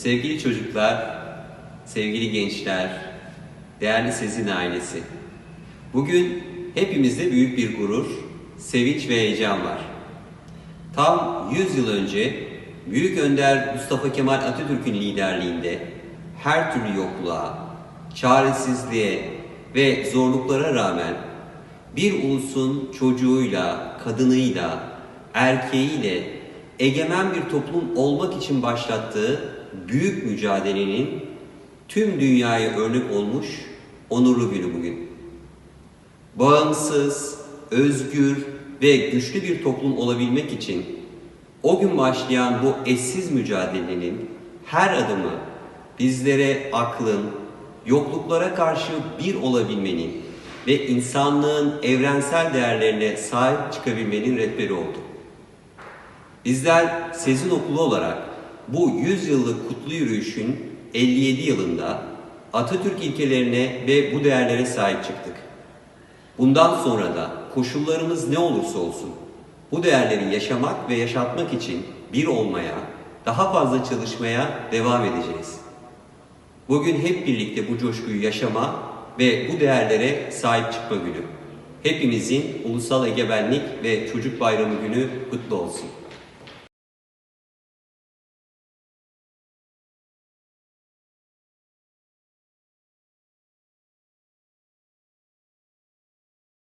Sevgili çocuklar, sevgili gençler, değerli Sezin ailesi. Bugün hepimizde büyük bir gurur, sevinç ve heyecan var. Tam 100 yıl önce Büyük Önder Mustafa Kemal Atatürk'ün liderliğinde her türlü yokluğa, çaresizliğe ve zorluklara rağmen bir ulusun çocuğuyla, kadınıyla, erkeğiyle egemen bir toplum olmak için başlattığı büyük mücadelenin tüm dünyaya örnek olmuş onurlu günü bugün. Bağımsız, özgür ve güçlü bir toplum olabilmek için o gün başlayan bu eşsiz mücadelenin her adımı bizlere aklın, yokluklara karşı bir olabilmenin ve insanlığın evrensel değerlerine sahip çıkabilmenin rehberi oldu. Bizler Sezin Okulu olarak bu 100 yıllık kutlu yürüyüşün 57 yılında Atatürk ilkelerine ve bu değerlere sahip çıktık. Bundan sonra da koşullarımız ne olursa olsun bu değerleri yaşamak ve yaşatmak için bir olmaya, daha fazla çalışmaya devam edeceğiz. Bugün hep birlikte bu coşkuyu yaşama ve bu değerlere sahip çıkma günü. Hepimizin Ulusal Egemenlik ve Çocuk Bayramı günü kutlu olsun.